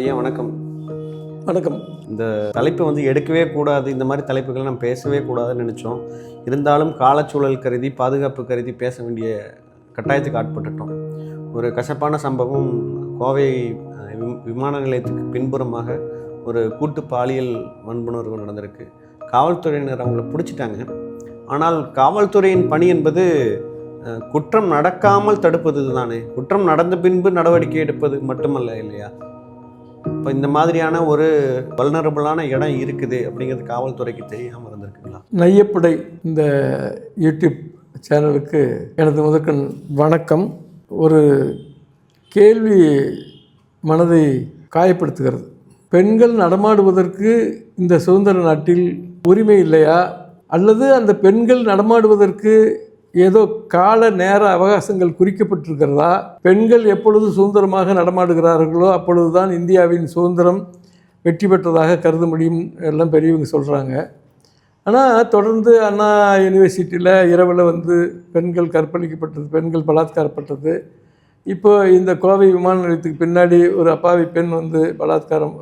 ஐயா வணக்கம். வணக்கம். இந்த தலைப்பை வந்து எடுக்கவே கூடாது இந்த மாதிரி தலைப்புகளை நம்ம பேசவே கூடாதுன்னு நினச்சோம். இருந்தாலும் காலச்சூழல் கருதி பாதுகாப்பு கருதி பேச வேண்டிய கட்டாயத்துக்கு ஆட்பட்டுட்டோம். ஒரு கசப்பான சம்பவம் கோவை விமான நிலையத்துக்கு பின்புறமாக ஒரு கூட்டு பாலியல் வன்புணர்வு நடந்திருக்கு. காவல்துறையினர் அவங்கள பிடிச்சிட்டாங்க. ஆனால் காவல்துறையின் பணி என்பது குற்றம் நடக்காமல் தடுப்பது தானே குற்றம் நடந்த பின்பு நடவடிக்கை எடுப்பது மட்டுமல்ல இல்லையா? இப்போ இந்த மாதிரியான ஒரு வல்னரபுளான இடம் இருக்குது அப்படிங்கிறது காவல்துறைக்கு தெரியாமல் இருந்திருக்குங்களா நையப்படை இந்த யூடியூப் சேனலுக்கு எனது முதற்கண் வணக்கம். ஒரு கேள்வி மனதை காயப்படுத்துகிறது. பெண்கள் நடமாடுவதற்கு இந்த சுதந்திர நாட்டில் உரிமை இல்லையா? அல்லது அந்த பெண்கள் நடமாடுவதற்கு ஏதோ கால நேர அவகாசங்கள் குறிக்கப்பட்டிருக்கிறதா? பெண்கள் எப்பொழுது சுதந்திரமாக நடமாடுகிறார்களோ அப்பொழுதுதான் இந்தியாவின் சுதந்திரம் வெற்றி பெற்றதாக கருத முடியும் எல்லாம் பெரியவங்க சொல்கிறாங்க ஆனால் தொடர்ந்து அண்ணா யூனிவர்சிட்டியில் இரவில் வந்து பெண்கள் கற்பழிக்கப்பட்டது பெண்கள் பலாத்காரப்பட்டது. இப்போ இந்த கோவை விமான நிலையத்துக்கு பின்னாடி ஒரு அப்பாவி பெண் வந்து பலாத்காரம்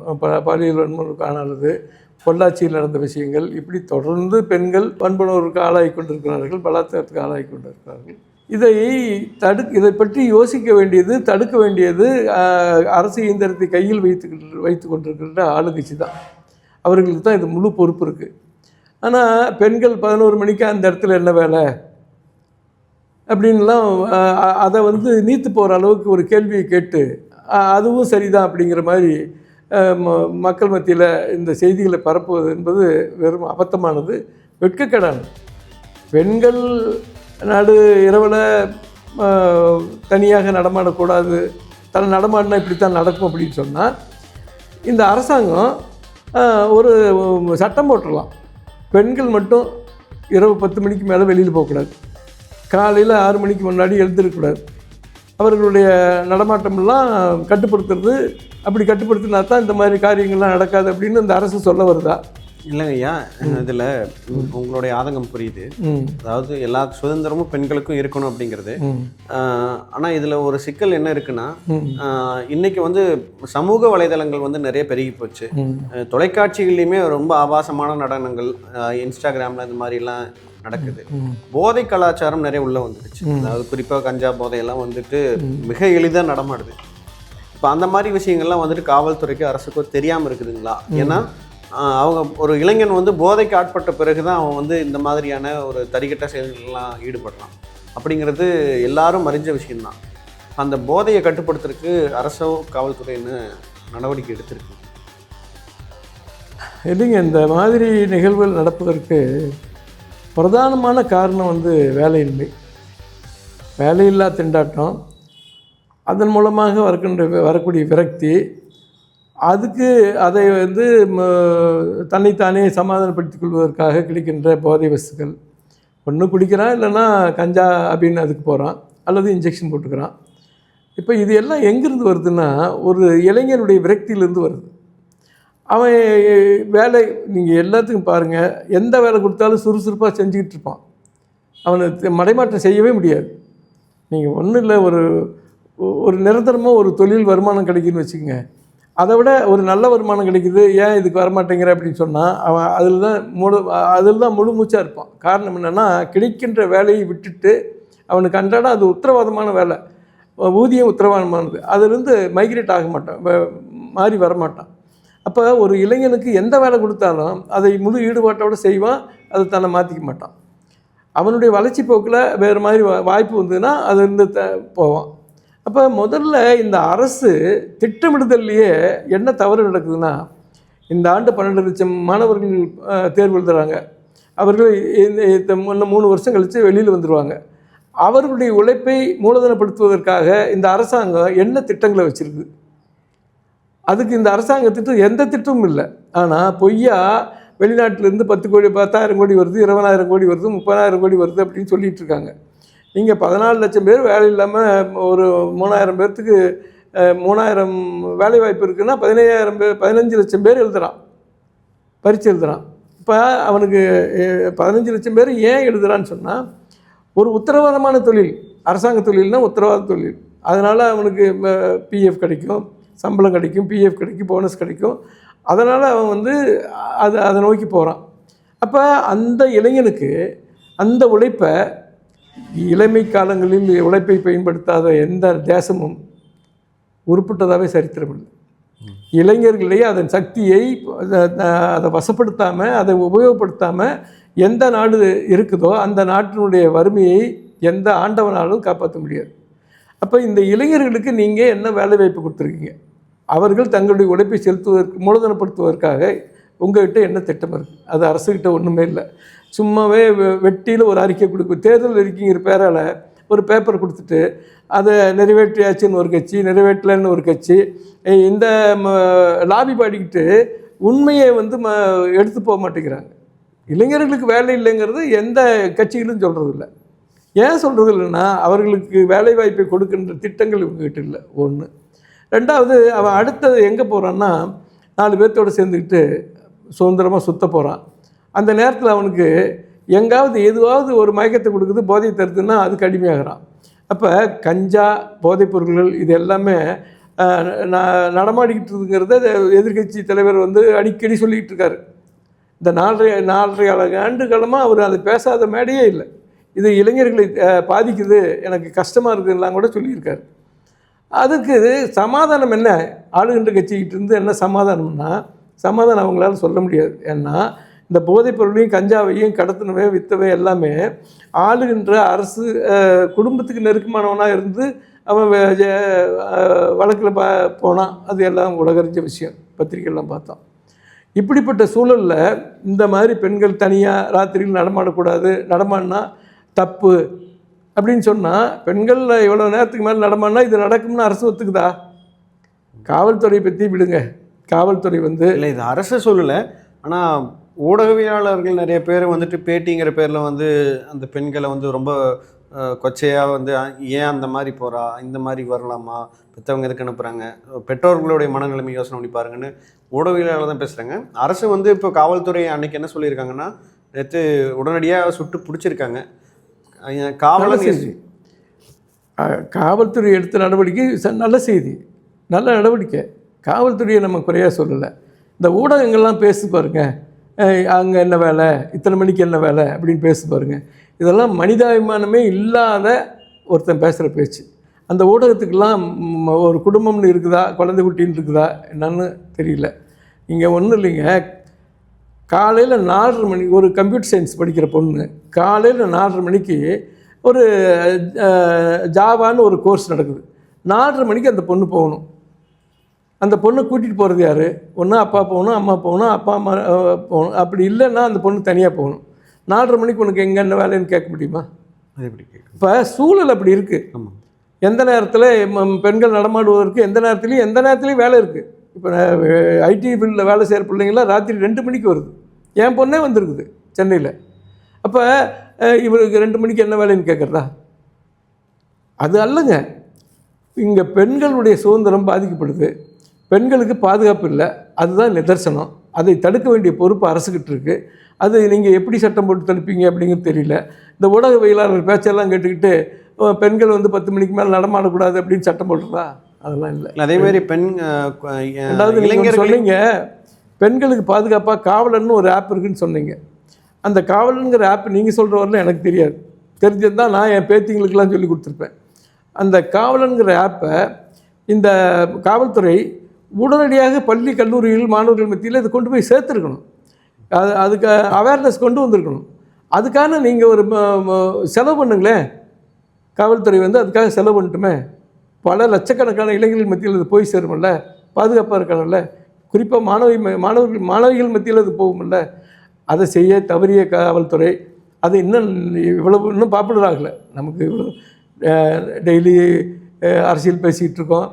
பாலியல் வன்முறைக்கு காணாது பொள்ளாச்சியில் நடந்த விஷயங்கள் இப்படி தொடர்ந்து பெண்கள் வன்புணர்வுக்கு ஆளாகி கொண்டிருக்கிறார்கள் பலாத்காரத்துக்கு ஆளாகி கொண்டிருக்கிறார்கள். இதை தடுக் இதை பற்றி யோசிக்க வேண்டியது தடுக்க வேண்டியது அரசு இயந்திரத்தை கையில் வைத்து வைத்து கொண்டிருக்கின்ற ஆளுங்கட்சி தான். அவர்களுக்கு தான் இது முழு பொறுப்பு இருக்குது ஆனால் பெண்கள் பதினோரு மணிக்கு அந்த இடத்துல என்ன வேலை? அப்படின்லாம் அதை வந்து நீத்து போகிற அளவுக்கு ஒரு கேள்வியை கேட்டு அதுவும் சரிதான் அப்படிங்கிற மாதிரி மக்கள் மத்தியில் இந்த செய்திகளை பரப்புவது என்பது வெறும் அபத்தமானது வெட்கக்கேடானது. பெண்கள் நடு இரவில் தனியாக நடமாடக்கூடாது தன் நடமாடினா இப்படித்தான் நடக்கும் அப்படின்னு சொன்னால் இந்த அரசாங்கம் ஒரு சட்டம் போட்டுடலாம் பெண்கள் மட்டும் இரவு பத்து மணிக்கு மேலே வெளியில் போகக்கூடாது. காலையில் ஆறு மணிக்கு முன்னாடி எழுந்திருக்கக்கூடாது. அவர்களுடைய நடமாட்டமெல்லாம் கட்டுப்படுத்துறது. அப்படி கட்டுப்படுத்தினா தான் இந்த மாதிரி காரியங்கள்லாம் நடக்காது அப்படின்னு இந்த அரசு சொல்ல வருதா? இல்லைங்க ஐயா இதில் உங்களுடைய ஆதங்கம் புரியுது. அதாவது எல்லா சுதந்திரமும் பெண்களுக்கும் இருக்கணும் அப்படிங்கிறது. ஆனால் இதில் ஒரு சிக்கல் என்ன இருக்குன்னா இன்னைக்கு வந்து சமூக வலைதளங்கள் வந்து நிறைய பெருகி போச்சு. தொலைக்காட்சிகள்லையுமே ரொம்ப ஆபாசமான நடனங்கள் இன்ஸ்டாகிராமில் இது மாதிரிலாம் நடக்குது. போதை கலாச்சாரம் நிறைய உள்ள வந்துடுச்சு. அதாவது குறிப்பாக கஞ்சா போதையெல்லாம் வந்துட்டு மிக எளிதாக நடமாடுது. இப்போ அந்த மாதிரி விஷயங்கள்லாம் வந்துட்டு காவல்துறைக்கு அரசுக்கோ தெரியாமல் இருக்குதுங்களா? ஏன்னா அவங்க ஒரு இளைஞன் வந்து போதைக்கு ஆட்பட்ட பிறகு தான் அவன் வந்து இந்த மாதிரியான ஒரு தறிகட்ட செயல்கள்லாம் ஈடுபடுறான். அப்படிங்கிறது எல்லாரும் அறிஞ்ச விஷயம்தான். அந்த போதையை கட்டுப்படுத்துறதுக்கு அரசோ காவல்துறைன்னு நடவடிக்கை எடுத்திருக்கு. இல்லைங்க இந்த மாதிரி நிகழ்வுகள் நடப்பதற்கு பிரதானமான காரணம் வந்து வேலையின்மை. வேலையில்லா திண்டாட்டம் அதன் மூலமாக வரக்கின்ற வரக்கூடிய விரக்தி அதுக்கு அதை வந்து தன்னைத்தானே சமாதானப்படுத்திக் கொள்வதற்காக கிடைக்கின்ற போதை வஸ்துக்கள். ஒன்று குடிக்கிறான் இல்லைன்னா கஞ்சா அப்படின்னு அதுக்கு போகிறான் அல்லது இன்ஜெக்ஷன் போட்டுக்கிறான். இப்போ இது எல்லாம் எங்கேருந்து வருதுன்னா ஒரு இளைஞனுடைய விரக்தியிலேருந்து வருது. அவன் வேலை நீங்கள் எல்லாத்துக்கும் பாருங்கள் எந்த வேலை கொடுத்தாலும் சுறுசுறுப்பாக செஞ்சுக்கிட்டு இருப்பான். அவனை மடைமாற்றம் செய்யவே முடியாது. நீங்கள் ஒன்றும் இல்லை ஒரு ஒரு நிரந்தரமாக ஒரு தொழில் வருமானம் கிடைக்குன்னு வச்சுக்கோங்க. அதை விட ஒரு நல்ல வருமானம் கிடைக்குது ஏன் இதுக்கு வரமாட்டேங்கிற அப்படின்னு சொன்னால் அவன் அதில் தான் முழு அதில் தான் முழு மூச்சாக இருப்பான். காரணம் என்னென்னா கிடைக்கின்ற வேலையை விட்டுட்டு அவனுக்கு அன்றாடம் அது உத்தரவாதமான வேலை. ஊதியம் உத்தரவாதமானது. அதுலேருந்து மைக்ரேட் ஆக மாட்டான் மாறி வரமாட்டான். அப்போ ஒரு இளைஞனுக்கு எந்த வேலை கொடுத்தாலும் அதை முழு ஈடுபாட்டோடு செய்வான் அதை தன்னை மாற்றிக்க மாட்டான். அவனுடைய வளர்ச்சி போக்கில் வேறு மாதிரி வா- வாய்ப்பு வந்ததுன்னா அதுலேருந்து த போவான். அப்போ முதல்ல இந்த அரசு திட்டமிடுதல்லையே என்ன தவறு நடக்குதுன்னா இந்த ஆண்டு பன்னெண்டு லட்சம் மாணவர்கள் தேர்வு எழுதுறாங்க. அவர்கள் இந்த மூணு வருஷம் கழித்து வெளியில் வந்துடுவாங்க அவர்களுடைய உழைப்பை மூலதனப்படுத்துவதற்காக இந்த அரசாங்கம் என்ன திட்டங்களை வச்சுருக்குது அதுக்கு இந்த அரசாங்க திட்டம் எந்த திட்டமும் இல்லை. ஆனால் பொய்யா வெளிநாட்டிலேருந்து பத்து கோடி பத்தாயிரம் கோடி வருது இருபதாயிரம் கோடி வருது முப்பதாயிரம் கோடி வருது அப்படின்னு சொல்லிகிட்டு இருக்காங்க. நீங்கள் பதினாலு லட்சம் பேர் வேலை இல்லாமல் ஒரு மூணாயிரம் பேர்த்துக்கு மூணாயிரம் வேலை வாய்ப்பு இருக்குன்னா பதினையாயிரம் பேர் பதினஞ்சு லட்சம் பேர் எழுதுகிறான் பரீட்சை எழுதுகிறான் இப்போ அவனுக்கு பதினஞ்சு லட்சம் பேர் ஏன் எழுதுகிறான்னு சொன்னால் ஒரு உத்தரவாதமான தொழில் அரசாங்க தொழில்னால் உத்தரவாத தொழில். அதனால் அவனுக்கு பிஎஃப் கிடைக்கும் சம்பளம் கிடைக்கும் பிஎஃப் கிடைக்கும் போனஸ் கிடைக்கும். அதனால் அவன் வந்து அதை அதை நோக்கி போகிறான் அப்போ அந்த இளைஞனுக்கு அந்த உழைப்பை இளமை காலங்களில் உழைப்பை பயன்படுத்தாத எந்த தேசமும் உருப்பிட்டதாகவே சரித்திரமில்லை. இளைஞர்களே அதன் சக்தியை அதை வசப்படுத்தாமல் அதை உபயோகப்படுத்தாமல் எந்த நாடு இருக்குதோ அந்த நாட்டினுடைய வறுமையை எந்த ஆண்டவனாலும் காப்பாற்ற முடியாது. அப்போ இந்த இளைஞர்களுக்கு நீங்கள் என்ன வேலை வாய்ப்பு கொடுத்துருக்கீங்க? அவர்கள் தங்களுடைய உழைப்பை செலுத்துவதற்கு மூலதனப்படுத்துவதற்காக உங்கள்கிட்ட என்ன திட்டம் இருக்குது அது அரசுக்கிட்ட ஒன்றுமே இல்லை. சும்மாவே வெ- வெட்டியில் ஒரு அறிக்கை கொடுக்கும் தேர்தல் அறிக்கைங்கிற பேரால் ஒரு பேப்பர் கொடுத்துட்டு அதை நிறைவேற்றியாச்சுன்னு ஒரு கட்சி நிறைவேற்றலைன்னு ஒரு கட்சி இந்த லாபி பாடிக்கிட்டு உண்மையை வந்து ம எடுத்து போக மாட்டேங்கிறாங்க. இளைஞர்களுக்கு வேலை இல்லைங்கிறது எந்த கட்சிகளும் சொல்கிறதில்ல ஏன் சொல்கிறது இல்லைன்னா அவர்களுக்கு வேலை வாய்ப்பை கொடுக்கின்ற திட்டங்கள் இவங்ககிட்ட இல்லை. ஒன்று ரெண்டாவது அவன் அடுத்தது எங்கே போகிறான்னா நாலு பேர்த்தோடு சேர்ந்துக்கிட்டு சுதந்திரமாக சுத்த போகிறான் அந்த நேரத்தில் அவனுக்கு எங்காவது எதுவாவது ஒரு மயக்கத்தை கொடுக்குது போதை தருதுன்னா அது கடுமையாகிறான். அப்போ கஞ்சா போதைப் பொருட்கள் இது எல்லாமே ந- நடமாடிக்கிட்டு இருக்கிறத எதிர்க்கட்சி தலைவர் வந்து அடிக்கடி சொல்லிக்கிட்டு இருக்காரு. இந்த நாலரை நாலரை ஆண்டு காலமாக அவர் அதை பேசாத மேடையே இல்லை. இது இளைஞர்களை பாதிக்குது எனக்கு கஷ்டமாக இருக்குதுலாம் கூட சொல்லியிருக்காரு. அதுக்கு சமாதானம் என்ன? ஆளுகின்ற கட்சிக்கிட்டு இருந்து என்ன சமாதானம்னா சமாதானம் அவங்களால சொல்ல முடியாது. ஏன்னா இந்த போதைப் பொருளையும் கஞ்சாவையும் கடத்தினவே வித்தவை எல்லாமே ஆளுகின்ற அரசு குடும்பத்துக்கு நெருக்கமானவனாக இருந்து அவன் வழக்கில் பா போனான் அது எல்லாம் உலகறிஞ்ச விஷயம். பத்திரிகைலாம் பார்த்தோம். இப்படிப்பட்ட சூழலில் இந்த மாதிரி பெண்கள் தனியாக ராத்திரியில் நடமாடக்கூடாது நடமாடினா தப்பு. அப்படின்னு சொன்னால் பெண்களில் எவ்வளோ நேரத்துக்கு மேலே நடமாடினா இது நடக்கும்னு அரசு ஒத்துக்குதா? காவல்துறையை பற்றி விடுங்க. காவல்துறை வந்து இல்லை இது அரசு சொல்லலை. ஆனால் ஊடகவியலாளர்கள் நிறைய பேர் வந்துட்டு பேட்டிங்கிற பேரில் வந்து அந்த பெண்களை வந்து ரொம்ப கொச்சையாக வந்து ஏன் அந்த மாதிரி போகிறா இந்த மாதிரி வரலாமா? பெற்றவங்க எதுக்கு அனுப்புகிறாங்க பெற்றோர்களுடைய மனநிலைமை யோசனை பண்ணி பாருங்கன்னு ஊடகவியலாளர் தான் பேசுகிறாங்க அரசு வந்து இப்போ காவல்துறை அன்னைக்கு என்ன சொல்லியிருக்காங்கன்னா நேற்று உடனடியாக சுட்டு பிடிச்சிருக்காங்க. காவல செய்தி. காவல்துறை எடுத்த நடவடிக்கை ச- நல்ல செய்தி. நல்ல நடவடிக்கை. காவல்துறையை நம்ம குறையாக சொல்லலை. இந்த ஊடகங்கள்லாம் பேசி பாருங்க. அங்கே என்ன வேலை? இத்தனை மணிக்கு என்ன வேலை? அப்படின்னு பேசி பாருங்கள் இதெல்லாம் மனிதாபிமானமே இல்லாத ஒருத்தன் பேசுகிற பேச்சு. அந்த ஊடகத்துக்கெல்லாம் ஒரு குடும்பம்னு இருக்குதா? குழந்தை குட்டின்னு இருக்குதா? என்னன்னு தெரியல. இங்கே ஒன்றும் இல்லைங்க. காலையில் நாலரை மணி ஒரு கம்ப்யூட்டர் சயின்ஸ் படிக்கிற பொண்ணு காலையில் நாலரை மணிக்கு ஒரு ஜாவான்னு ஒரு கோர்ஸ் நடக்குது. நாலரை மணிக்கு அந்த பொண்ணு போகணும். அந்த பொண்ணை கூட்டிகிட்டு போகிறது யார்? ஒன்று அப்பா போகணும் அம்மா போகணும் அப்பா அம்மா போகணும். அப்படி இல்லைன்னா அந்த பொண்ணு தனியாக போகணும். நாலரை மணிக்கு உனக்கு எங்கே என்ன வேலைன்னு கேட்க முடியுமா? அது எப்படி இப்போ சூழல் அப்படி இருக்குது ஆமாம் எந்த நேரத்தில் பெண்கள் நடமாடுவதற்கு எந்த நேரத்துலையும் எந்த நேரத்துலையும் வேலை இருக்குது இப்போ ஐடி ஃபீல்டில் வேலை செய்கிற பிள்ளைங்களாம் ராத்திரி ரெண்டு மணிக்கு வருது. என் பொண்ணே வந்திருக்குது சென்னையில். அப்போ இவருக்கு ரெண்டு மணிக்கு என்ன வேலைன்னு கேட்குறதா? அது அல்லங்க. இங்கே பெண்களுடைய சுதந்திரம் பாதிக்கப்படுது. பெண்களுக்கு பாதுகாப்பு இல்லை. அதுதான் நிதர்சனம். அதை தடுக்க வேண்டிய பொறுப்பு அரசுக்கிட்ட இருக்குது அது நீங்கள் எப்படி சட்டம் போட்டு தடுப்பீங்க அப்படிங்கிறது தெரியல. இந்த ஊடகவியலாளர் பேச்செல்லாம் கேட்டுக்கிட்டு பெண்கள் வந்து பத்து மணிக்கு மேலே நடமாடக்கூடாது அப்படின்னு சட்டம் போடுறதா? அதெல்லாம் இல்லை. அதே மாதிரி பெண் ரெண்டாவது நீங்கள் சொன்னீங்க. பெண்களுக்கு பாதுகாப்பாக காவலர்னு ஒரு ஆப் இருக்குன்னு சொன்னீங்க. அந்த காவலனுங்கிற ஆப் நீங்கள் சொல்கிற வரல எனக்கு தெரியாது. தெரிஞ்சிருந்தால் நான் என் பேத்திங்களுக்கெல்லாம் சொல்லி கொடுத்துருப்பேன். அந்த காவலன்கிற ஆப்பை இந்த காவல்துறை உடனடியாக பள்ளி கல்லூரிகள் மாணவர்கள் மத்தியில் இதை கொண்டு போய் சேர்த்துருக்கணும். அது அதுக்கு அவேர்னஸ் கொண்டு வந்திருக்கணும். அதுக்கான நீங்கள் ஒரு செலவு பண்ணுங்களேன். காவல்துறை வந்து அதுக்காக செலவு பண்ணட்டுமே. பல லட்சக்கணக்கான இளைஞர்கள் மத்தியில் இது போய் சேருமில்ல பாதுகாப்பாக இருக்கணும்ல. குறிப்பாக மாணவி மாணவர்கள் மாணவிகள் மத்தியில் அது போகும்ல. அதை செய்ய தவறிய காவல்துறை அது இன்னும் இவ்வளவு இன்னும் பாப்புலர் ஆகலை. நமக்கு இவ்வளோ டெய்லி அரசியல் பேசிக்கிட்டு இருக்கோம்.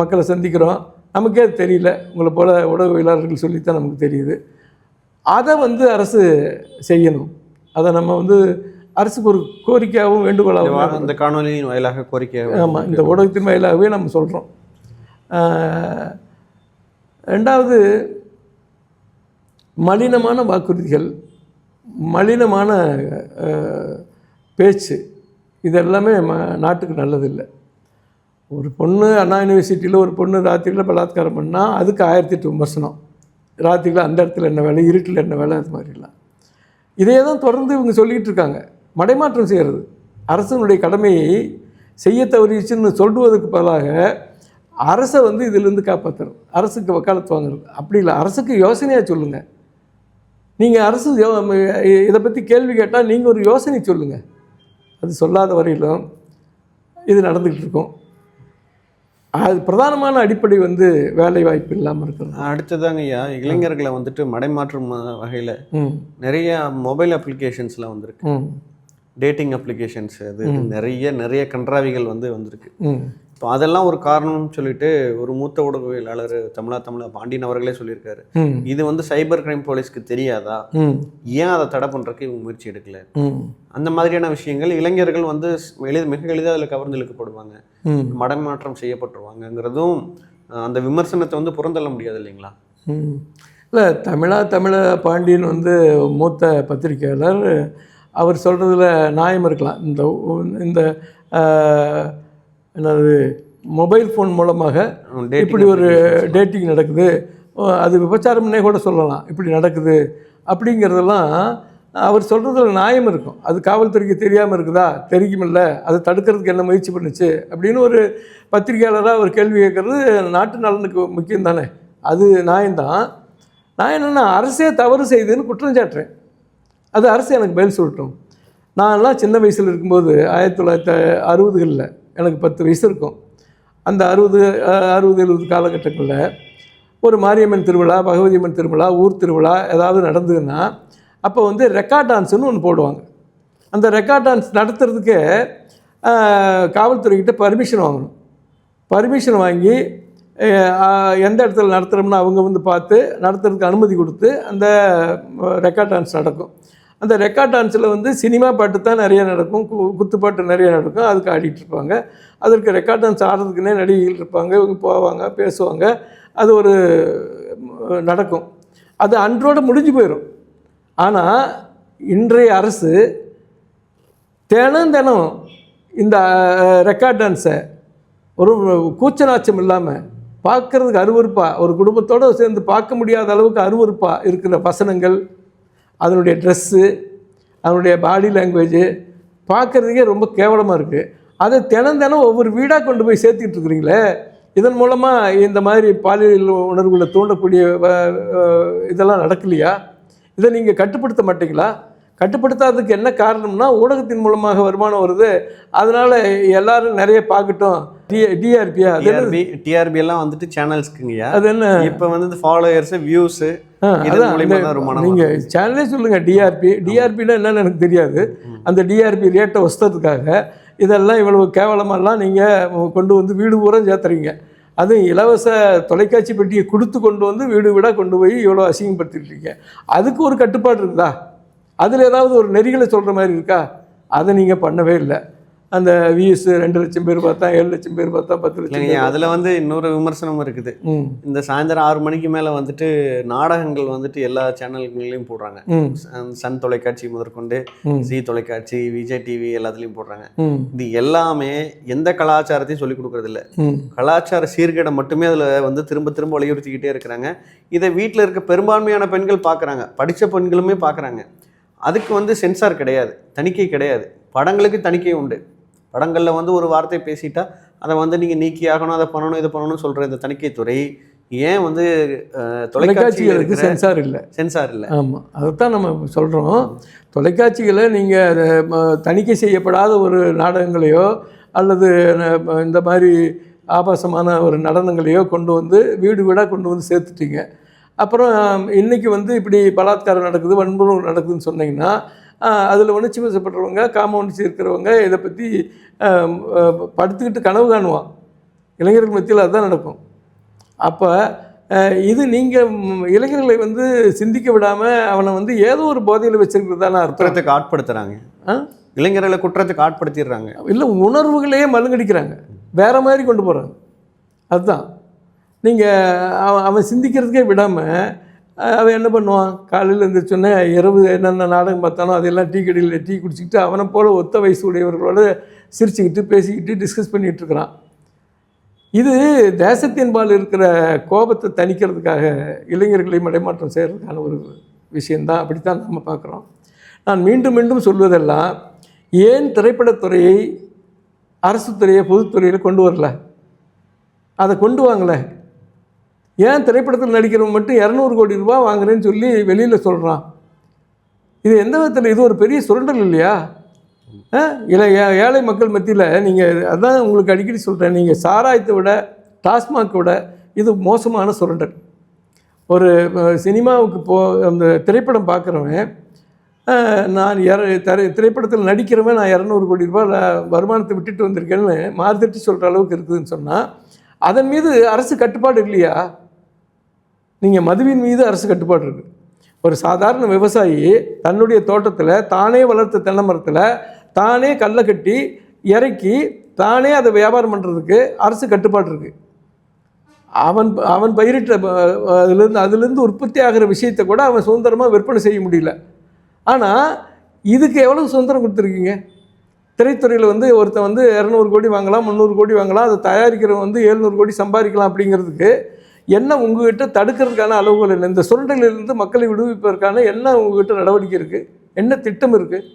மக்களை சந்திக்கிறோம். நமக்கே அது தெரியல. உங்களை போல ஊடகவியலாளர்கள் சொல்லித்தான் நமக்கு தெரியுது. அதை வந்து அரசு செய்யணும். அதை நம்ம வந்து அரசுக்கு ஒரு கோரிக்கையாகவும் வேண்டுகோளாகவும் இந்த காணொலியின் வாயிலாக கோரிக்கை ஆமாம் இந்த ஊடகத்தின் வாயிலாகவே நம்ம சொல்கிறோம் ரெண்டாவது மலினமான வாக்குறுதிகள் மலினமான பேச்சு இது எல்லாமே ம நாட்டுக்கு நல்லதில்லை. ஒரு பொண்ணு அண்ணா யூனிவர்சிட்டியில் ஒரு பொண்ணு ராத்திரியில் பலாத்காரம் பண்ணால் அதுக்கு ஆயிரத்தி எட்டு விமர்சனம். ராத்திரியில் அந்த இடத்துல என்ன வேலை இருட்டில் என்ன வேலை அது மாதிரிலாம் இதையே தான் தொடர்ந்து இவங்க சொல்லிக்கிட்டு இருக்காங்க. மடைமாற்றம் செய்கிறது அரசனுடைய கடமையை செய்ய தவறிச்சுன்னு சொல்லுவதற்கு பதிலாக அரசை வந்து இதிலேருந்து காப்பாற்றுறது அரசுக்கு வக்காலத்து வாங்குறது. அப்படி இல்லை. அரசுக்கு யோசனையாக சொல்லுங்கள் நீங்கள் அரசு யோ- இதை பற்றி கேள்வி கேட்டால் நீங்கள் ஒரு யோசனை சொல்லுங்கள் அது சொல்லாத வரையிலும் இது நடந்துக்கிட்டு இருக்கும். அது பிரதானமான அடிப்படை வந்து வேலை வாய்ப்பு இல்லாமல் இருக்கிறது. அடுத்ததாங்க ஐயா இளைஞர்களை வந்துட்டு மடைமாற்றும் வகையில் நிறைய மொபைல் அப்ளிகேஷன்ஸ்லாம் வந்திருக்கு. டேட்டிங் அப்ளிகேஷன்ஸ் அது நிறைய நிறைய கன்றாவிகள் வந்து வந்திருக்கு. இப்போ அதெல்லாம் ஒரு காரணம்னு சொல்லிட்டு ஒரு மூத்த ஊடகவியலாளர் தமிழா தமிழா பாண்டியன் அவர்களே சொல்லியிருக்காரு. இது வந்து சைபர் கிரைம் போலீஸ்க்கு தெரியாதா? ஏன் அதை தடை பண்ணுறதுக்கு இவங்க முயற்சி எடுக்கல? அந்த மாதிரியான விஷயங்கள் இளைஞர்கள் வந்து எளித மிக எளிதாக அதில் கவர்ந்து இழுக்கப்படுவாங்க. மடமாற்றம் செய்யப்பட்டுருவாங்கங்கிறதும் அந்த விமர்சனத்தை வந்து புறந்தள்ள முடியாது இல்லைங்களா? இல்லை தமிழா தமிழ பாண்டியன் வந்து மூத்த பத்திரிக்கையாளர் அவர் சொல்கிறதுல நியாயம் இருக்கலாம். இந்த இந்த என்னது மொபைல் ஃபோன் மூலமாக இப்படி ஒரு டேட்டிங் நடக்குது. அது விபச்சாரம்னே கூட சொல்லலாம். இப்படி நடக்குது. அப்படிங்கிறதெல்லாம் அவர் சொல்கிறதுல நியாயம் இருக்கும். அது காவல்துறைக்கு தெரியாமல் இருக்குதா? தெரியுமில்ல. அதை தடுக்கிறதுக்கு என்ன முயற்சி பண்ணுச்சு? அப்படின்னு ஒரு பத்திரிகையாளராக ஒரு கேள்வி கேட்குறது நாட்டு நலனுக்கு முக்கியம் தானே. அது நியாயம்தான். நான் என்னென்னா அரசே தவறு செய்துன்னு குற்றம் சாட்டுறேன். அது அரசு எனக்கு பதில் சொல்லட்டும். நான்லாம் சின்ன வயசில் இருக்கும்போது ஆயிரத்தி தொள்ளாயிரத்தி அறுபதுகளில் எனக்கு பத்து வயசு இருக்கும். அந்த அறுபது அறுபது எழுபது காலகட்டங்களில் ஒரு மாரியம்மன் திருவிழா பகவதி அம்மன் திருவிழா ஊர் திருவிழா ஏதாவது நடந்ததுன்னா அப்போ வந்து ரெக்கார்ட் டான்ஸ்னு ஒன்று போடுவாங்க. அந்த ரெக்கார்ட் டான்ஸ் நடத்துறதுக்கு காவல்துறைக்கிட்ட பர்மிஷன் வாங்கணும். பர்மிஷன் வாங்கி எந்த இடத்துல நடத்துகிறோம்னு அவங்க வந்து பார்த்து நடத்துறதுக்கு அனுமதி கொடுத்து அந்த ரெக்கார்ட் டான்ஸ் நடக்கும். அந்த ரெக்கார்ட் டான்ஸில் வந்து சினிமா பாட்டு தான் நிறைய நடக்கும். கு- குத்துப்பாட்டு நிறைய நடக்கும். அதுக்கு ஆடிட்டு இருப்பாங்க. அதற்கு ரெக்கார்ட் டான்ஸ் ஆடுறதுக்குன்னே நடிகைகள் இருப்பாங்க. இவங்க போவாங்க பேசுவாங்க. அது ஒரு நடக்கும். அது அன்றோடு முடிஞ்சு போயிடும் ஆனால் இன்றைய அரசு தினம் தினம் இந்த ரெக்கார்ட் டான்ஸை ஒரு கூச்சநாச்சம் இல்லாமல் பார்க்குறதுக்கு அருவருப்பாக ஒரு குடும்பத்தோடு சேர்ந்து பார்க்க முடியாத அளவுக்கு அருவருப்பாக இருக்கிற வசனங்கள் அதனுடைய ட்ரெஸ்ஸு அதனுடைய பாடி லாங்குவேஜு பார்க்குறதுக்கே ரொம்ப கேவலமாக இருக்குது அதை தினம் தினம் ஒவ்வொரு வீடாக கொண்டு போய் சேர்த்துக்கிட்டு இருக்கிறீங்களே இதன் மூலமாக இந்த மாதிரி பாலியல் உணர்வுகளை தூண்டக்கூடிய வ- இதெல்லாம் நடக்கலையா? இதை நீங்கள் கட்டுப்படுத்த மாட்டீங்களா? கட்டுப்படுத்தாததுக்கு என்ன காரணம்னா ஊடகத்தின் மூலமாக வருமானம் வருது. அதனால் எல்லோரும் நிறைய பார்க்கட்டும். டி டிஆர்பியா அது என்ன- டிஆர்பி டிஆர்பி எல்லாம் வந்துட்டு சேனல்ஸ்க்குங்கய்யா அது என்ன? இப்போ வந்து ஃபாலோயர்ஸ் வியூஸ் நீங்க சேனலே சொல்லுங்க டிஆர்பி டிஆர்பினா என்னன்னு எனக்கு தெரியாது. அந்த டிஆர்பி ரேட்டை வசத்துக்காக இதெல்லாம் இவ்வளவு கேவலமெல்லாம் நீங்கள் கொண்டு வந்து வீடு பூரா சேர்த்துறீங்க. அதுவும் இலவச தொலைக்காட்சி பெட்டியை கொடுத்து கொண்டு வந்து வீடு வீடாக கொண்டு போய் இவ்வளோ அசிங்கப்படுத்திட்டு இருக்கீங்க. அதுக்கு ஒரு கட்டுப்பாடு இருக்குதா? அதில் ஏதாவது ஒரு நெறிகளை சொல்கிற மாதிரி இருக்கா? அதை நீங்கள் பண்ணவே இல்லை. அந்த விஎஸ் ரெண்டு லட்சம் பேர் பார்த்தா ஏழு லட்சம் பேர் பார்த்தா பத்து லட்சம் அதுல வந்து இன்னொரு விமர்சனம் இருக்குது. இந்த சாயந்தரம் ஆறு மணிக்கு மேல வந்துட்டு நாடகங்கள் வந்துட்டு எல்லா சேனல்கள்லையும் போடுறாங்க. சன்- தொலைக்காட்சி முதற்கொண்டு. ஜி தொலைக்காட்சி விஜய் டிவி எல்லாத்துலேயும் போடுறாங்க. இது எல்லாமே எந்த கலாச்சாரத்தையும் சொல்லிக் கொடுக்கறது இல்ல கலாச்சார சீர்கேடை மட்டுமே அதில் வந்து திரும்ப திரும்ப வலியுறுத்திக்கிட்டே இருக்கிறாங்க. இதை வீட்டில் இருக்க பெரும்பான்மையான பெண்கள் பார்க்குறாங்க படித்த பெண்களுமே பார்க்குறாங்க அதுக்கு வந்து சென்சார் கிடையாது. தணிக்கை கிடையாது. படங்களுக்கு தணிக்கை உண்டு. படங்களில் வந்து ஒரு வார்த்தை பேசிட்டா அதை வந்து நீங்கள் நீக்கி ஆகணும் அதை பண்ணணும் இதை பண்ணணும்னு சொல்கிற இந்த தணிக்கை துறை ஏன் வந்து தொலைக்காட்சிகளுக்கு சென்சார் இல்லை. சென்சார் இல்லை? ஆமாம் அதைத்தான் நம்ம சொல்கிறோம் தொலைக்காட்சிகளை நீங்கள் தணிக்கை செய்யப்படாத ஒரு நாடகங்களையோ அல்லது இந்த மாதிரி ஆபாசமான ஒரு நடனங்களையோ கொண்டு வந்து வீடு வீடாக கொண்டு வந்து சேர்த்துட்டீங்க. அப்புறம் இன்றைக்கி வந்து இப்படி பலாத்காரம் நடக்குது வன்முறை நடக்குதுன்னு சொன்னீங்கன்னா அதில் உணர்ச்சி வசப்படுறவங்க காம உணர்ச்சி இருக்கிறவங்க இதை பற்றி படுத்துக்கிட்டு கனவு காணுவான். இளைஞர்கள் மத்தியில் அதுதான் நடக்கும். அப்போ இது நீங்கள் இளைஞர்களை வந்து சிந்திக்க விடாமல் அவனை வந்து ஏதோ ஒரு போதையில் வச்சிருக்கிறதான அர்த்தம். குற்றத்துக்கு ஆட்படுத்துறாங்க. ஆ? இளைஞர்களை குற்றத்துக்கு ஆட்படுத்திடுறாங்க. இல்லை உணர்வுகளையே மழுங்கடிக்கிறாங்க. வேற மாதிரி கொண்டு போகிறாங்க அதுதான். நீங்கள் அவன் அவன் சிந்திக்கிறதுக்கே விடாமல் அவன் என்ன பண்ணுவான்? காலையில் எழுந்திரிச்சோன்னே இரவு என்னென்ன நாடகம் பார்த்தானோ அதெல்லாம் டீ கடையில் டீ குடிச்சிக்கிட்டு அவனை போல் ஒத்த வயசு உடையவர்களோட சிரிச்சுக்கிட்டு பேசிக்கிட்டு டிஸ்கஸ் பண்ணிகிட்டு இருக்கிறான். இது தேசத்தின்பால் இருக்கிற கோபத்தை தணிக்கிறதுக்காக இளைஞர்களை மடைமாற்றம் செய்கிறதுக்கான ஒரு விஷயந்தான் அப்படித்தான் நம்ம பார்க்குறோம். நான் மீண்டும் மீண்டும் சொல்வதெல்லாம் ஏன் திரைப்படத்துறையை அரசு துறையை பொதுத்துறையில் கொண்டு வரல? அதை கொண்டு வாங்கல ஏன் திரைப்படத்தில் நடிக்கிறவன் மட்டும் இரநூறு கோடி ரூபாய் வாங்குறேன்னு சொல்லி வெளியில் சொல்கிறான் இது எந்த விதத்தில்? இது ஒரு பெரிய சுரண்டல் இல்லையா? ஆ? இல்லை ஏ- ஏழை மக்கள் மத்தியில் நீங்கள் அதான் உங்களுக்கு அடிக்கடி சொல்கிறேன் நீங்கள் சாராயத்தை விட டாஸ்மாக் விட இது மோசமான சுரண்டல். ஒரு சினிமாவுக்கு போ அந்த திரைப்படம் பார்க்குறவன் நான் இர திரை திரைப்படத்தில் நடிக்கிறவன் நான் இரநூறு கோடி ரூபாய் வருமானத்தை விட்டுட்டு வந்திருக்கேன்னு மாறுதிட்டு சொல்கிற அளவுக்கு இருக்குதுன்னு சொன்னால் அதன் மீது அரசு கட்டுப்பாடு இல்லையா? நீங்கள் மதுவின் மீது அரசு கட்டுப்பாடு இருக்குது ஒரு சாதாரண விவசாயி தன்னுடைய தோட்டத்தில் தானே வளர்த்த தென்னை மரத்தில் தானே கல்லை கட்டி இறக்கி தானே அதை வியாபாரம் பண்ணுறதுக்கு அரசு கட்டுப்பாடு இருக்குது அவன் அவன் பயிரிட்ட அதுலேருந்து அதுலேருந்து உற்பத்தி ஆகிற விஷயத்தை கூட அவன் சுதந்திரமாக விற்பனை செய்ய முடியல. ஆனால் இதுக்கு எவ்வளோ சுதந்திரம் கொடுத்துருக்கீங்க? திரைத்துறையில் வந்து ஒருத்தன் வந்து இரநூறு கோடி வாங்கலாம் முந்நூறு கோடி வாங்கலாம் அதை தயாரிக்கிறவன் வந்து எழுநூறு கோடி சம்பாதிக்கலாம் அப்படிங்கிறதுக்கு என்ன உங்ககிட்ட தடுக்கிறதுக்கான அளவுகள் என்ன இந்த சுரண்டலிலிருந்து மக்களை விடுவிப்பதற்கான என்ன உங்ககிட்ட நடவடிக்கை இருக்குது என்ன திட்டம் இருக்குது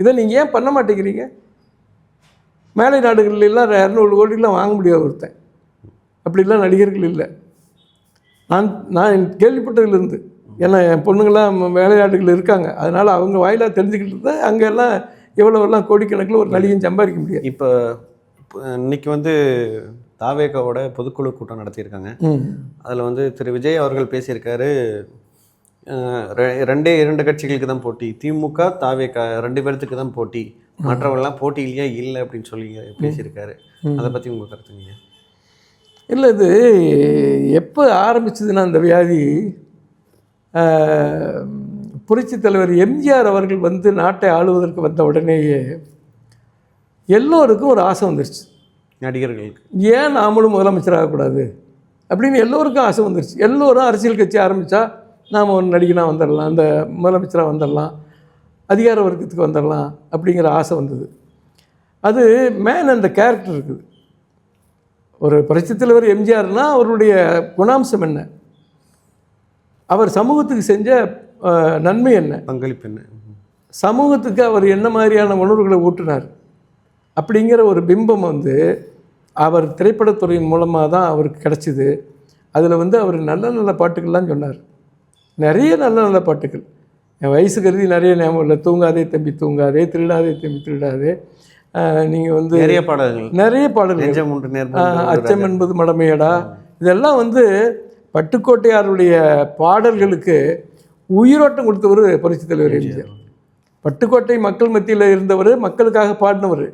இதை நீங்கள் ஏன் பண்ண மாட்டேங்கிறீங்க? மேலை நாடுகள்ல எல்லாம் இரநூறு கோடிலாம் வாங்க முடியாது ஒருத்தன். அப்படிலாம் நடிகர்கள் இல்லை. நான் நான் கேள்விப்பட்டதுலேருந்து. ஏன்னா என் பொண்ணுங்களாம் வேலையாட்டுகள் இருக்காங்க. அதனால் அவங்க வாயிலாக தெரிஞ்சுக்கிட்டு இருந்தால் அங்கெல்லாம் எவ்வளோவெல்லாம் கோடிக்கணக்கில் ஒரு நடிகன் சம்பாதிக்க முடியாது இப்போ இன்னைக்கு வந்து தாவேகாவோட பொதுக்குழு கூட்டம் நடத்தியிருக்காங்க. அதில் வந்து திரு விஜய் அவர்கள் பேசியிருக்காரு. ரெண்டே இரண்டு கட்சிகளுக்கு தான் போட்டி. திமுக தாவேகா ரெண்டு பேர்த்துக்கு தான் போட்டி. மற்றவங்களாம் போட்டியிலேயே இல்லை அப்படின்னு சொல்லி பேசியிருக்காரு. அதை பற்றி உங்கள் கருத்துங்க. இல்லை இது எப்போ ஆரம்பிச்சதுன்னா அந்த வியாதி ஆஹ், புரட்சித் தலைவர் எம்ஜிஆர் அவர்கள் வந்து நாட்டை ஆளுவதற்கு வந்த உடனேயே எல்லோருக்கும் ஒரு ஆசை வந்துருச்சு. நடிகர்களுக்கு. ஏன் நாமளும் முதலமைச்சர் ஆகக்கூடாது அப்படின்னு எல்லோருக்கும் ஆசை வந்துருச்சு. எல்லோரும் அரசியல் கட்சி ஆரம்பித்தா நாம் ஒரு நடிகனாக வந்துடலாம் அந்த முதலமைச்சராக வந்துடலாம் அதிகார வர்க்கத்துக்கு வந்துடலாம் அப்படிங்கிற ஆசை வந்தது. அது மேன் அந்த கேரக்டர் இருக்குது. ஒரு புரட்சித் தலைவர் எம்ஜிஆர்னா அவருடைய குணாம்சம் என்ன? அவர் சமூகத்துக்கு செஞ்ச நன்மை என்ன? பங்களிப்பு என்ன? சமூகத்துக்கு அவர் என்ன மாதிரியான உணர்வுகளை ஊட்டினார்? அப்படிங்கிற ஒரு பிம்பம் வந்து அவர் திரைப்படத்துறையின் மூலமாக தான் அவருக்கு கிடச்சிது. அதில் வந்து அவர் நல்ல நல்ல பாட்டுகள்லாம் சொன்னார். நிறைய நல்ல நல்ல பாட்டுகள். என் வயசு கருதி நிறைய ஞாபகம் இல்லை. தூங்காதே தம்பி தூங்காதே திருடாதே தம்பி திருடாதே. நீங்கள் வந்து நிறைய பாடல்கள். நிறைய பாடல்கள். அச்சம் என்பது மடமையடா. இதெல்லாம் வந்து பட்டுக்கோட்டையாருடைய பாடல்களுக்கு உயிரோட்டம் கொடுத்தவர் புரட்சித் தலைவர் எம்ஜிஆர். பட்டுக்கோட்டை மக்கள் மத்தியில் இருந்தவர் மக்களுக்காக பாடினவர்.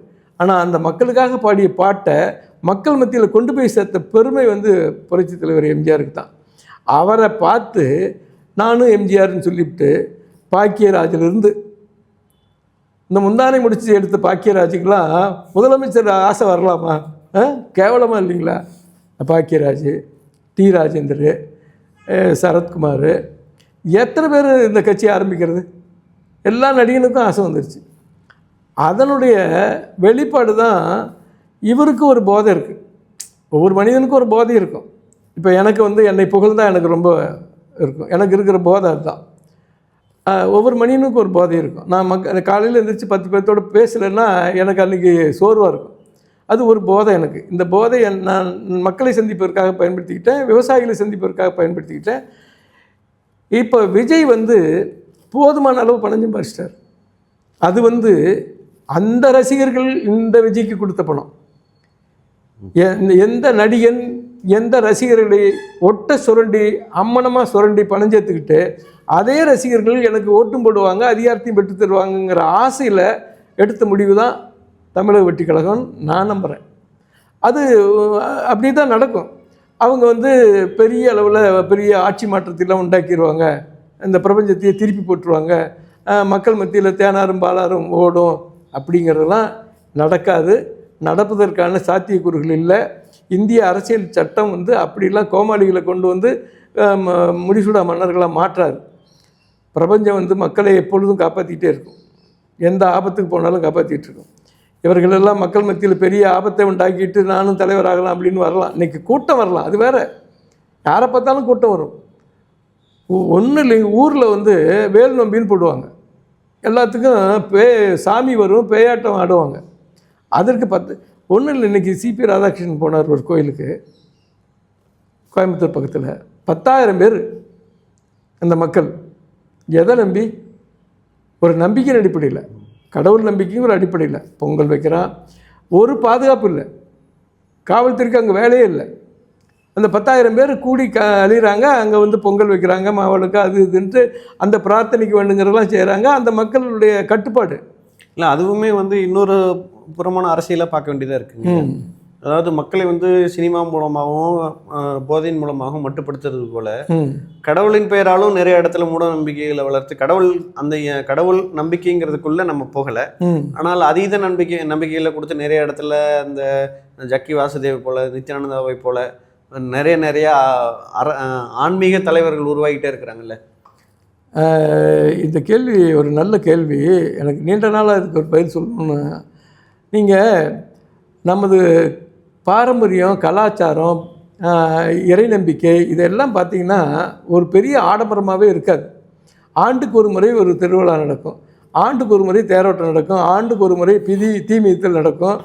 ஆனால் அந்த மக்களுக்காக பாடிய பாட்டை மக்கள் மத்தியில் கொண்டு போய் சேர்த்த பெருமை வந்து புரட்சித் தலைவர் எம்ஜிஆருக்கு தான். அவரை பார்த்து நானும் எம்ஜிஆர்னு சொல்லிவிட்டு பாக்கியராஜிலிருந்து இந்த முந்தானை முடித்து எடுத்த பாக்கியராஜுக்கெலாம் முதலமைச்சர் ஆசை வரலாமா? ஆ? இல்லைங்களா? பாக்கியராஜ் டி ராஜேந்தர் சரத்குமார் எத்தனை பேர் இந்த கட்சி ஆரம்பிக்கிறது? எல்லா நடிகனுக்கும் ஆசை வந்துருச்சு. அதனுடைய வெளிப்பாடு தான் இவருக்கு ஒரு போதை இருக்குது ஒவ்வொரு மனிதனுக்கும் ஒரு போதை இருக்கும். இப்போ எனக்கு வந்து என்னை புகழ்ந்தால் எனக்கு ரொம்ப இருக்கும். எனக்கு இருக்கிற போதை அதுதான். ஒவ்வொரு மனிதனுக்கும் ஒரு போதை இருக்கும். நான் மக் காலையில் எழுந்திரிச்சு பத்து பேர்த்தோட பேசலைன்னா எனக்கு அன்றைக்கி சோர்வாக இருக்கும். அது ஒரு போதை எனக்கு. இந்த போதையை நான் மக்களை சந்திப்பதற்காக பயன்படுத்திக்கிட்டேன் விவசாயிகளை சந்திப்பதற்காக பயன்படுத்திக்கிட்டேன். இப்போ விஜய் வந்து போதுமான அளவு பணம் சம்பாதிச்சிட்டார் அது வந்து அந்த ரசிகர்கள் இந்த விஜய்க்கு கொடுத்த பணம். எ- எந்த நடிகன் எந்த ரசிகர்களை ஒட்ட சுரண்டி அம்மனமாக சுரண்டி பணம் சேர்த்துக்கிட்டு அதே ரசிகர்கள் எனக்கு ஓட்டும் போடுவாங்க அதிகாரத்தையும் பெற்று தருவாங்கங்கிற ஆசையில் எடுத்த முடிவு தான் தமிழக வெட்டி கழகம் நான் நம்புகிறேன் அது அப்படி தான் நடக்கும். அவங்க வந்து பெரிய அளவில் பெரிய ஆட்சி மாற்றத்தெல்லாம் உண்டாக்கிடுவாங்க இந்த பிரபஞ்சத்தையே திருப்பி போட்டுருவாங்க மக்கள் மத்தியில் தேனாரும் பாலாரும் ஓடும். அப்படிங்கிறதெல்லாம் நடக்காது. நடப்பதற்கான சாத்தியக்கூறுகள் இல்லை. இந்திய அரசியல் சட்டம் வந்து அப்படிலாம் கோமாளிகளை கொண்டு வந்து முடிசூடா மன்னர்களாக மாற்றாது. பிரபஞ்சம் வந்து மக்களை எப்பொழுதும் காப்பாற்றிக்கிட்டே இருக்கும். எந்த ஆபத்துக்கு போனாலும் காப்பாற்றிட்டு இருக்கும். இவர்களெல்லாம் மக்கள் மத்தியில் பெரிய ஆபத்தை உண்டாக்கிட்டு நானும் தலைவராகலாம் அப்படின்னு வரலாம். இன்றைக்கி கூட்டம் வரலாம். அது வேற. யாரை பார்த்தாலும் கூட்டம் வரும். ஒன்றும் இல்லை ஊரில் வந்து வேல் நம்பின்னு போடுவாங்க. எல்லாத்துக்கும் பே சாமி வரும் பேயாட்டம் ஆடுவாங்க. அதற்கு பத்து ஒன்றும் இல்லை இன்றைக்கி சிபி ராதாகிருஷ்ணன் போனார் ஒரு கோயிலுக்கு. கோயம்புத்தூர் பக்கத்தில். பத்தாயிரம் பேர் அந்த மக்கள். எதை நம்பி? ஒரு நம்பிக்கையின் அடிப்படையில். கடவுள் நம்பிக்கையும் ஒரு அடிப்படையில். பொங்கல் வைக்கிறான். ஒரு பாதுகாப்பு இல்லை. காவல்துறைக்கு அங்கே வேலையே இல்லை. அந்த பத்தாயிரம் பேர் கூடி க அழிகிறாங்க அங்கே வந்து பொங்கல் வைக்கிறாங்க மாவளுக்கு அது இதுன்ட்டு அந்த பிரார்த்தனைக்கு வேண்டுங்கிறதெல்லாம் செய்கிறாங்க அந்த மக்களுடைய கட்டுப்பாடு. இல்லை அதுவுமே வந்து இன்னொரு புறமான அரசியலாக பார்க்க வேண்டியதாக இருக்குங்க அதாவது மக்களை வந்து சினிமா மூலமாகவும் போதையின் மூலமாகவும் மட்டுப்படுத்துறது போல கடவுளின் பெயராலும் நிறைய இடத்துல மூட நம்பிக்கைகளை வளர்த்து கடவுள் அந்த கடவுள் நம்பிக்கைங்கிறதுக்குள்ள நம்ம போகலை. ஆனால் அதீத நம்பிக்கை நம்பிக்கைகளை கொடுத்து நிறைய இடத்துல அந்த ஜக்கி வாசுதேவ் போல நித்யானந்தாவை போல நிறைய நிறைய அற- ஆன்மீக தலைவர்கள் உருவாகிட்டே இருக்கிறாங்கல்ல? இந்த கேள்வி ஒரு நல்ல கேள்வி. எனக்கு நீண்ட நாளாக இதுக்கு ஒரு பதில் சொல்லணும்னு. நீங்கள் நமது பாரம்பரியம் கலாச்சாரம் இறை நம்பிக்கை இதெல்லாம் பார்த்தீங்கன்னா ஒரு பெரிய ஆடம்பரமாகவே இருக்காது. ஆண்டுக்கு ஒரு முறை ஒரு திருவிழா நடக்கும். ஆண்டுக்கு ஒரு முறை தேரோட்டம் நடக்கும். ஆண்டுக்கு ஒரு முறை பிதி தீமித்தல் நடக்கும்.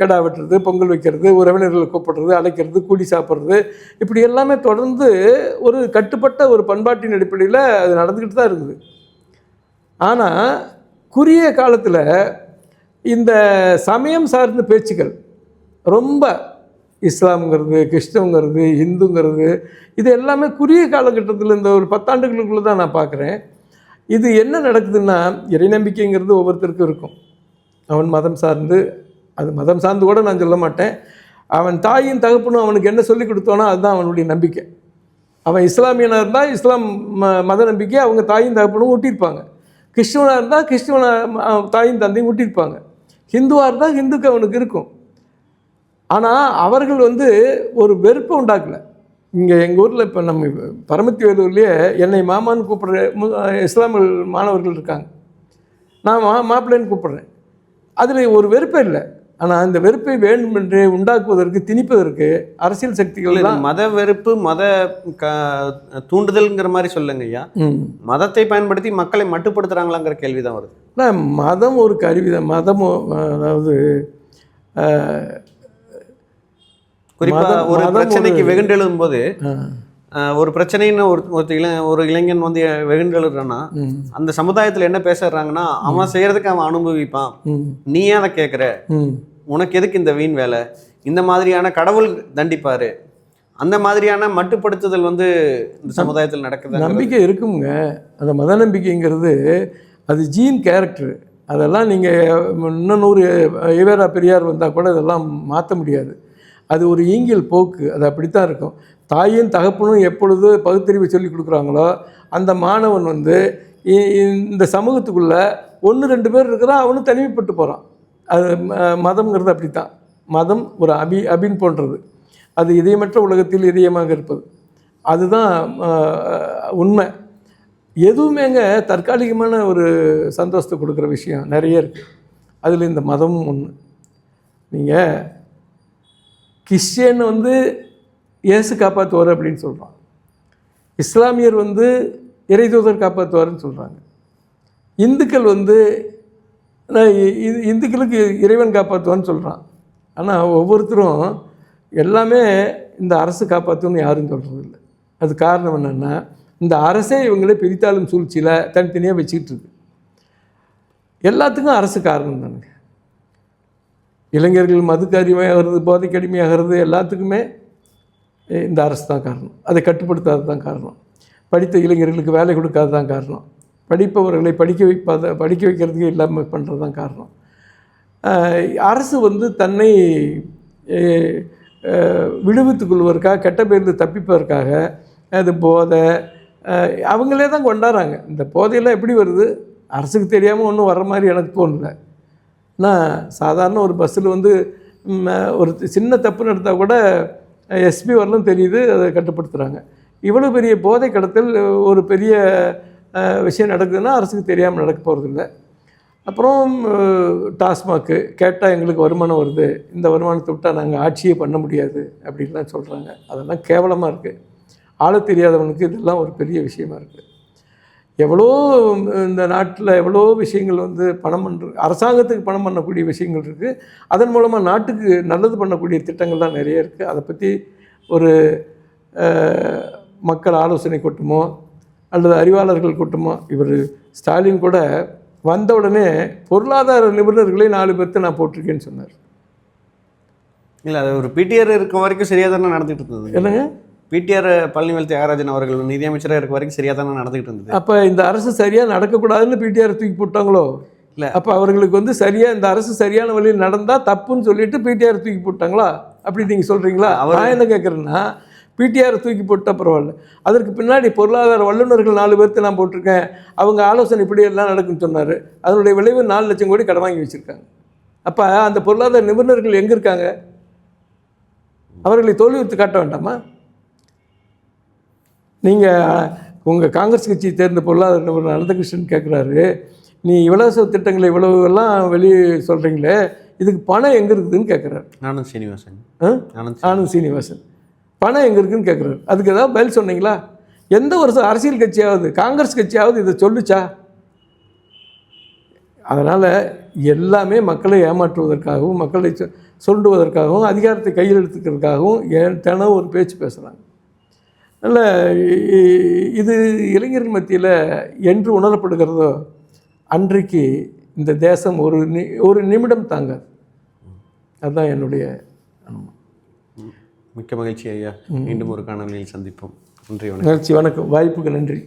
கிடா வெட்டுறது பொங்கல் வைக்கிறது உறவினர்களை கூப்பிடுறது அழைக்கிறது கூடி சாப்பிட்றது இப்படி எல்லாமே தொடர்ந்து ஒரு கட்டுப்பட்ட ஒரு பண்பாட்டின் அடிப்படையில் அது நடந்துக்கிட்டு தான் இருக்குது. ஆனால் குறுகிய காலத்தில் இந்த சமயம் சார்ந்த பேச்சுக்கள் ரொம்ப இஸ்லாம்ங்கிறது கிறிஸ்தவங்கிறது இந்துங்கிறது இது எல்லாமே குறுகிய காலகட்டத்தில் இந்த ஒரு பத்தாண்டுகளுக்குள்ளே தான் நான் பார்க்குறேன் இது என்ன நடக்குதுன்னா இறைநம்பிக்கைங்கிறது ஒவ்வொருத்தருக்கும் இருக்கும். அவன் மதம் சார்ந்து அது மதம் சார்ந்து கூட நான் சொல்ல மாட்டேன். அவன் தாயும் தகப்பனும் அவனுக்கு என்ன சொல்லி கொடுத்தானோ அதுதான் அவனுடைய நம்பிக்கை. அவன் இஸ்லாமியனாக இருந்தால் இஸ்லாம் ம மத நம்பிக்கை அவங்க தாயும் தகப்பனும் ஊட்டியிருப்பாங்க. கிறிஸ்துவனாக இருந்தால் கிறிஸ்துவன தாயும் தந்தையும் ஊட்டியிருப்பாங்க. ஹிந்துவாக இருந்தால் ஹிந்துக்கு அவனுக்கு இருக்கும். ஆனால் அவர்கள் வந்து ஒரு வெறுப்பை உண்டாக்கலை. இங்கே எங்கள் ஊரில் இப்போ நம்ம பரமத்தி வேலூர்லேயே என்னை மாமான்னு கூப்பிட்ற மு- இஸ்லாமிய மாணவர்கள் இருக்காங்க. நான் மா மாப்பிள்ளைன்னு கூப்பிட்றேன். அதில் ஒரு வெறுப்பே இல்லை. ஆனால் அந்த வெறுப்பை வேண்டுமென்றே உண்டாக்குவதற்கு திணிப்பதற்கு அரசியல் சக்திகள் இல்ல, மத வெறுப்பு மத க- தூண்டுதல்ங்கிற மாதிரி சொல்லுங்க ஐயா. மதத்தை பயன்படுத்தி மக்களை மட்டுப்படுத்துறாங்களாங்கிற கேள்வி தான் வருது. ஆனால் மதம் ஒரு கருவி தான் மதம் அதாவது அஹ், குறிப்பா மதம்- ஒரு பிரச்சனைக்கு வெகுண்டெழும் போது ஒரு பிரச்சனைன்னு ஒரு ஒரு இள ஒரு இளைஞன் வந்து வெகுண்டெழுறான்னா அந்த சமுதாயத்துல என்ன பேசுறாங்கன்னா அவன் செய்யறதுக்கு அவன் அனுபவிப்பான். நீ ஏன் அதை கேட்குற. உனக்கு எதுக்கு இந்த வீண் வேலை? இந்த மாதிரியான கடவுள் தண்டிப்பாரு. அந்த மாதிரியான மட்டுப்படுத்துதல் வந்து இந்த சமுதாயத்தில் நடக்குது நம்பிக்கை இருக்குங்க அந்த மத நம்பிக்கைங்கிறது அது ஜீன் கேரக்டர். அதெல்லாம் நீங்கள் இன்னும் நூறு ஈவேரா பெரியார் வந்தால் கூட இதெல்லாம் மாற்ற முடியாது. அது ஒரு ஈங்கியல் போக்கு. அது அப்படித்தான் இருக்கும். தாயும் தகப்பனும் எப்பொழுது பகுத்தறிவு சொல்லி கொடுக்குறாங்களோ அந்த மாணவன் வந்து இ- இந்த சமூகத்துக்குள்ளே ஒன்று ரெண்டு பேர் இருக்கிறான் அவனும் தனிமைப்பட்டு போகிறான் அது ம- மதம்ங்கிறது அப்படித்தான். மதம் ஒரு அபி அபின் போன்றது. அது இதயமற்ற உலகத்தில் இதயமாக இருப்பது. அதுதான் உண்மை. எதுவுமேங்க தற்காலிகமான ஒரு சந்தோஷத்தை கொடுக்குற விஷயம்? நிறைய இருக்குது அதில் இந்த மதமும் ஒன்று நீங்கள் கிறிஸ்டியன் வந்து இயேசு காப்பாற்றுவார் அப்படின்னு சொல்கிறான் இஸ்லாமியர் வந்து இறைதூதர் காப்பாற்றுவார்னு சொல்கிறாங்க இந்துக்கள் வந்து இந்துக்களுக்கு இறைவன் காப்பாற்றுவான்னு சொல்கிறான் ஆனால் ஒவ்வொருத்தரும் எல்லாமே இந்த அரசு காப்பாற்றுன்னு யாரும் சொல்கிறது இல்லை அது காரணம் என்னென்னா இந்த அரசே இவங்களே பிரித்தாளும் சூழ்ச்சியில் தனித்தனியாக வச்சுக்கிட்டு இருக்கு. எல்லாத்துக்கும் அரசு காரணம் தானுங்க. இளைஞர்கள் மதுக்கு அடிமையாகிறது போதைக்கு அடிமையாகிறது எல்லாத்துக்குமே இந்த அரசு தான் காரணம். அதை கட்டுப்படுத்தாது தான் காரணம். படித்த இளைஞர்களுக்கு வேலை கொடுக்காது தான் காரணம். படிப்பவர்களை படிக்க வைப்பாத படிக்க வைக்கிறதுக்கு இல்லாமல் பண்ணுறது தான் காரணம். அரசு வந்து தன்னை விடுவித்துக் கொள்வதற்காக கெட்ட பேருந்து தப்பிப்பதற்காக அது போதை அவங்களே தான் கொண்டாடுறாங்க. இந்த போதையெல்லாம் எப்படி வருது? அரசுக்கு தெரியாமல் ஒன்றும் வர மாதிரி எனக்கு தோணல. நான் சாதாரண ஒரு பஸ்ஸில் வந்து ஒரு சின்ன தப்பு நடத்தால் கூட எஸ்பி வரலும் தெரியுது அதை கட்டுப்படுத்துகிறாங்க இவ்வளோ பெரிய போதை கடத்தல் ஒரு பெரிய விஷயம் நடக்குதுன்னா அரசுக்கு தெரியாமல் நடக்க போகிறதில்ல அப்புறம் டாஸ்மாக்கு கேட்டால் எங்களுக்கு வருமானம் வருது. இந்த வருமானத்தை விட்டால் நாங்கள் ஆட்சியே பண்ண முடியாது அப்படின்லாம் சொல்கிறாங்க அதெல்லாம் கேவலமாக இருக்குது ஆள தெரியாதவனுக்கு இதெல்லாம் ஒரு பெரிய விஷயமா இருக்குது எவ்வளோ இந்த நாட்டில் எவ்வளோ விஷயங்கள் வந்து பணம் பண்ணுற அரசாங்கத்துக்கு பணம் பண்ணக்கூடிய விஷயங்கள் இருக்குது அதன் மூலமாக நாட்டுக்கு நல்லது பண்ணக்கூடிய திட்டங்கள்லாம் நிறைய இருக்குது அதை பற்றி ஒரு மக்கள் ஆலோசனை கூட்டமோ அல்லது அறிவாளர்கள் கூட்டமோ இவர் ஸ்டாலின் கூட வந்த உடனே பொருளாதார நிபுணர்களை நாலு பேர்த்த நான் போட்டிருக்கேன்னு சொன்னார். இல்லை அது ஒரு பிடிஆர் இருக்க வரைக்கும் சரியாக தானே நடந்துகிட்டு இருந்தது. என்னங்க? பிடிஆர் பழனிவேல் தியாகராஜன் அவர்கள் நிதியமைச்சராக இருக்க வரைக்கும் சரியாக தானே நடந்துகிட்டு இருந்தது? அப்போ இந்த அரசு சரியாக நடக்கக்கூடாதுன்னு பிடிஆர் தூக்கி போட்டாங்களோ? இல்ல. அப்போ அவர்களுக்கு வந்து சரியாக இந்த அரசு சரியான வழியில் நடந்தால் தப்புன்னு சொல்லிட்டு பிடிஆர் தூக்கி போட்டாங்களா? அப்படி நீங்கள் சொல்கிறீங்களா நான் என்ன கேட்குறேன்னா பிடிஆர் தூக்கி போட்டால் பரவாயில்ல. அதற்கு பின்னாடி பொருளாதார வல்லுநர்கள் நாலு பேர்த்து நான் போட்டிருக்கேன். அவங்க ஆலோசனை இப்படி எல்லாம் நடக்குன்னு சொன்னார். அதனுடைய விளைவு நாலு லட்சம் கோடி கடன் வாங்கி வச்சுருக்காங்க. அப்போ அந்த பொருளாதார நிபுணர்கள் எங்கே இருக்காங்க? அவர்களை தோல்வி வைத்து காட்ட வேண்டாமா? நீங்கள் உங்கள் காங்கிரஸ் கட்சியை தேர்ந்த பொருளாதார நிபுணர் அனந்தகிருஷ்ணன் கேட்குறாரு நீ இலவச திட்டங்களை இவ்வளவு எல்லாம் வெளியே சொல்கிறீங்களே இதுக்கு பணம் எங்கே இருக்குதுன்னு கேட்குறாரு ஆனந்த் சீனிவாசன். ஆ? ஆனந்த் சீனிவாசன். பணம் எங்கே இருக்குன்னு கேட்குறாரு அதுக்கு ஏதாவது பதில் சொன்னீங்களா? எந்த ஒரு அரசியல் கட்சியாவது காங்கிரஸ் கட்சியாவது இதை சொல்லுச்சா? அதனால் எல்லாமே மக்களை ஏமாற்றுவதற்காகவும் மக்களை சொ- சுரண்டுவதற்காகவும் அதிகாரத்தை கையில் எடுத்துக்கிறதுக்காகவும் ஏன் தினம் ஒரு பேச்சு பேசுகிறாங்க நல்ல இது இளைஞர்கள் மத்தியில் என்று உணரப்படுகிறதோ அன்றைக்கு இந்த தேசம் ஒரு நி ஒரு நிமிடம் தாங்காது. அதுதான் என்னுடைய அனுமானம். மிக்க மகிழ்ச்சி ஐயா. மீண்டும் ஒரு காணொலியில் சந்திப்போம். நன்றி வணக்கம். மகிழ்ச்சி வணக்கம். வாய்ப்புக்கு நன்றி.